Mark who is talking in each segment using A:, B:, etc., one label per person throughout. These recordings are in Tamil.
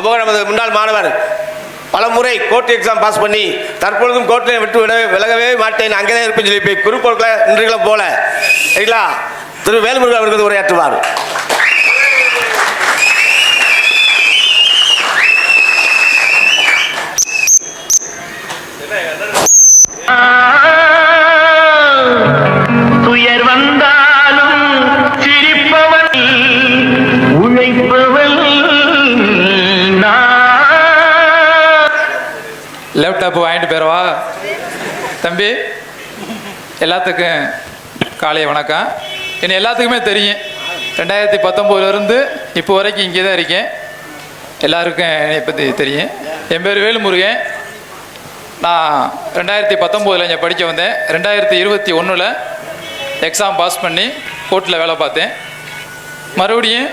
A: அப்போ நமது முன்னாள் மாணவர். பல முறை கோர்ட் எக்ஸாம் பாஸ் பண்ணி தற்பொழுதும் கோர்ட்டில் விட்டு விட விலகவே மாட்டேன். அங்கே தான் இருப்பேன் சொல்லி போய் குறிப்பொருட்களை போல. சரிங்களா? திரு வேல்முருகன் அவர்கள் உரையாற்றுவார்.
B: லேப்டாப் வாங்கிட்டு போயிடவா தம்பி எல்லாத்துக்கும் காலை வணக்கம். என்னை எல்லாத்துக்குமே தெரியும். ரெண்டாயிரத்தி பத்தொம்போதுலேருந்து இப்போ வரைக்கும் இங்கே தான் இருக்கேன். எல்லாருக்கும் என்னை பற்றி தெரியும். என் பேர் வேலுமுருகன். நான் ரெண்டாயிரத்தி பத்தொம்போதில் இங்கே படிக்க வந்தேன். ரெண்டாயிரத்தி இருபத்தி ஒன்றில் எக்ஸாம் பாஸ் பண்ணி கோர்ட்டில் வேலை பார்த்தேன். மறுபடியும்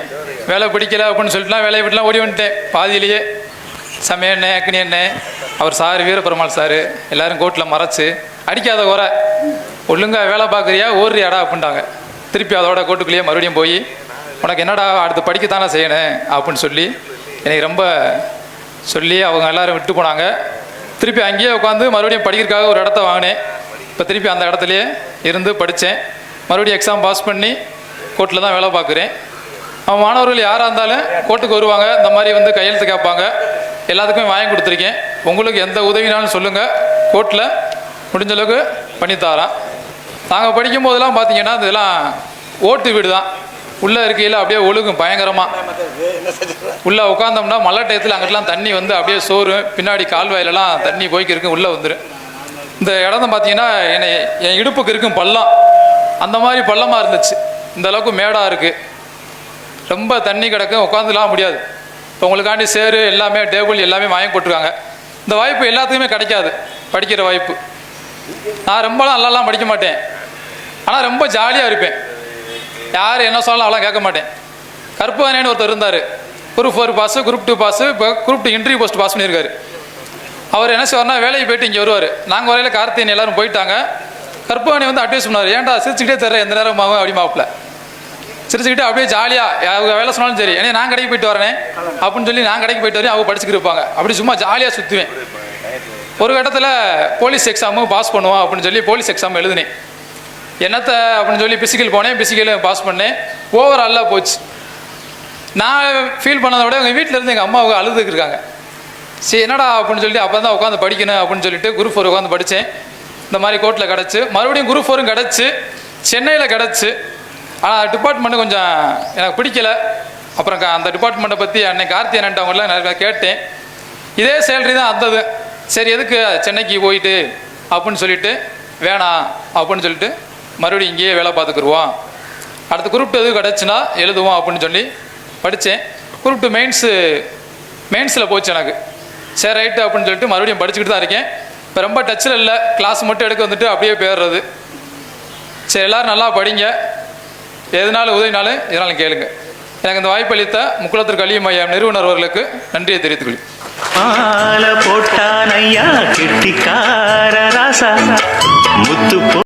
B: வேலை பிடிக்கல அப்படின்னு சொல்லிட்டுலாம் வேலையை விட்டுலாம் ஓடி வந்துட்டேன். பாதியிலேயே. சமய எண்ணெய் அக்னி எண்ணெய் அவர் சார் வீரபெருமாள் சார் எல்லாரும் கோர்ட்டில் மறைச்சு அடிக்காத குறை. ஒழுங்கா வேலை பார்க்குறியா ஓடுறியாடா அப்படின்ட்டாங்க. திருப்பி அதோட கோர்ட்டுக்குள்ளேயே மறுபடியும் போய் உனக்கு என்னடா அடுத்து படிக்கத்தானே செய்யணும்? அப்படின்னு சொல்லி எனக்கு ரொம்ப சொல்லி அவங்க எல்லோரும் விட்டு போனாங்க. திருப்பி அங்கேயே உட்காந்து மறுபடியும் படிக்கிறதுக்காக ஒரு இடத்த வாங்கினேன். இப்போ திருப்பி அந்த இடத்துலையே இருந்து படித்தேன் மறுபடியும் எக்ஸாம் பாஸ் பண்ணி கோர்ட்டில் தான் வேலை பார்க்குறேன். அவன் மாணவர்கள் யாராக இருந்தாலும் கோர்ட்டுக்கு வருவாங்க. இந்த மாதிரி வந்து கையெழுத்து கேட்பாங்க. எல்லாத்துக்குமே வாங்கி கொடுத்துருக்கேன். உங்களுக்கு எந்த உதவினாலும் சொல்லுங்கள் கோர்ட்டில் முடிஞ்ச அளவுக்கு பண்ணித்தாரான் நாங்கள் படிக்கும் போதெல்லாம் பார்த்தீங்கன்னா இதெல்லாம் ஓட்டு வீடு தான் உள்ளே இருக்கையில் அப்படியே ஒழுகும் பயங்கரமாக உள்ளே உட்காந்தோம்னா மழை டயத்தில் அங்கிட்டலாம் தண்ணி வந்து அப்படியே சோறு பின்னாடி கால்வாயிலலாம் தண்ணி போய்க்கு உள்ளே வந்துடும் இந்த இடம் பார்த்தீங்கன்னா என்னை என் இடுப்புக்கு இருக்கும் பள்ளம். அந்த மாதிரி பள்ளமாக இருந்துச்சு. இந்த அளவுக்கு மேடாக இருக்குது ரொம்ப தண்ணி கிடக்கும் உட்காந்துலாம் முடியாது. இப்போ உங்களுக்காண்டி சேரு எல்லாமே டேபிள் எல்லாமே வாங்கி போட்டிருக்காங்க. இந்த வாய்ப்பு எல்லாத்துக்குமே கிடைக்காது படிக்கிற வாய்ப்பு. நான் ரொம்பலாம் நல்லாலாம் படிக்க மாட்டேன். ஆனால் ரொம்ப ஜாலியாக இருப்பேன். யார் என்ன சொன்னாலும் அவ்வளோ கேட்க மாட்டேன். கருப்புவானேன்னு ஒருத்தர் இருந்தார். Group four pass group two pass இப்போ group two interview post pass பண்ணியிருக்காரு. அவர் என்ன செய்வார்னா வேலைக்கு போயிட்டு இங்கே வருவார். நாங்கள் வரையில் கார்த்தியன் எல்லோரும் போயிட்டாங்க. கருப்புவாணி வந்து அட்வைஸ் பண்ணார். ஏன்டா சிரிச்சுக்கிட்டே தர்ற எந்த நேரம் மாவும் அப்படி மாப்பிள்ள சிரிச்சுக்கிட்டு அப்படியே ஜாலியாக அவங்க வேலை சொன்னாலும் சரி ஏன்னா நான் கடைக்கு போயிட்டு வரேன்? அப்படின்னு சொல்லி நான் கடைக்கு போயிட்டு வரேன் அவங்க படிச்சுக்கிட்டு இருப்பாங்க. அப்படி சும்மா ஜாலியாக சுற்றுவேன் ஒரு கட்டத்தில் போலீஸ் எக்ஸாமு பாஸ் பண்ணுவோம் அப்படின்னு சொல்லி போலீஸ் எக்ஸாம் எழுதினேன். என்னத்தை அப்படின்னு சொல்லி பிசிக்கல் போனேன் பிசிக்கல் பாஸ் பண்ணேன். ஓவராலாக போச்சு. நான் ஃபீல் பண்ணதை விட எங்கள் வீட்டில் இருந்து எங்கள் அம்மா அவங்க அழுதுக்கு இருக்காங்க. சரி என்னடா? அப்படின்னு சொல்லிட்டு அப்போ தான் உட்காந்து படிக்கணும் அப்படின்னு சொல்லிட்டு குரூப் ஃபோர் உட்காந்து படித்தேன் இந்த மாதிரி கோர்ட்டில் கிடச்சி மறுபடியும் குரூப் ஃபோரும் கிடச்சி சென்னையில் கிடச்சி ஆனால் டிபார்ட்மெண்ட்டு கொஞ்சம் எனக்கு பிடிக்கல. அப்புறம் க- அந்த டிபார்ட்மெண்ட்டை பற்றி அன்னைக்கு கார்த்தி அண்ணன்ட்ட அவங்களாம் நிறைய கேட்டேன். இதே சேலரி தான் அந்தது சரி எதுக்கு சென்னைக்கு போயிட்டு அப்படின்னு சொல்லிட்டு வேணாம் அப்படின்னு சொல்லிட்டு மறுபடியும் இங்கேயே வேலை பார்த்துக்குருவோம். அடுத்த குரூப் டூ எதுவும் கிடச்சுன்னா எழுதுவோம் அப்படின்னு சொல்லி படித்தேன். குரூப் டூ மெயின்ஸு மெயின்ஸில் போச்சு எனக்கு. சரி ரைட்டு அப்படின்னு சொல்லிட்டு மறுபடியும் படிச்சுக்கிட்டு தான் இருக்கேன். இப்போ ரொம்ப டச்சில் இல்லை. கிளாஸ் மட்டும் எடுக்க வந்துட்டு அப்படியே போயிடுறது. சரி எல்லோரும் நல்லா படிங்க. எதனால் உதவினாலும் இதனால் கேளுங்க. எனக்கு இந்த வாய்ப்பளித்த முக்குளத்திற்கு அழியும் மையம் நிறுவனர் அவர்களுக்கு நன்றியை தெரிவித்துக் கொள்கிறேன்
C: மாலை போட்டான் ஐயா கெட்டிக்கார ராசா. முத்து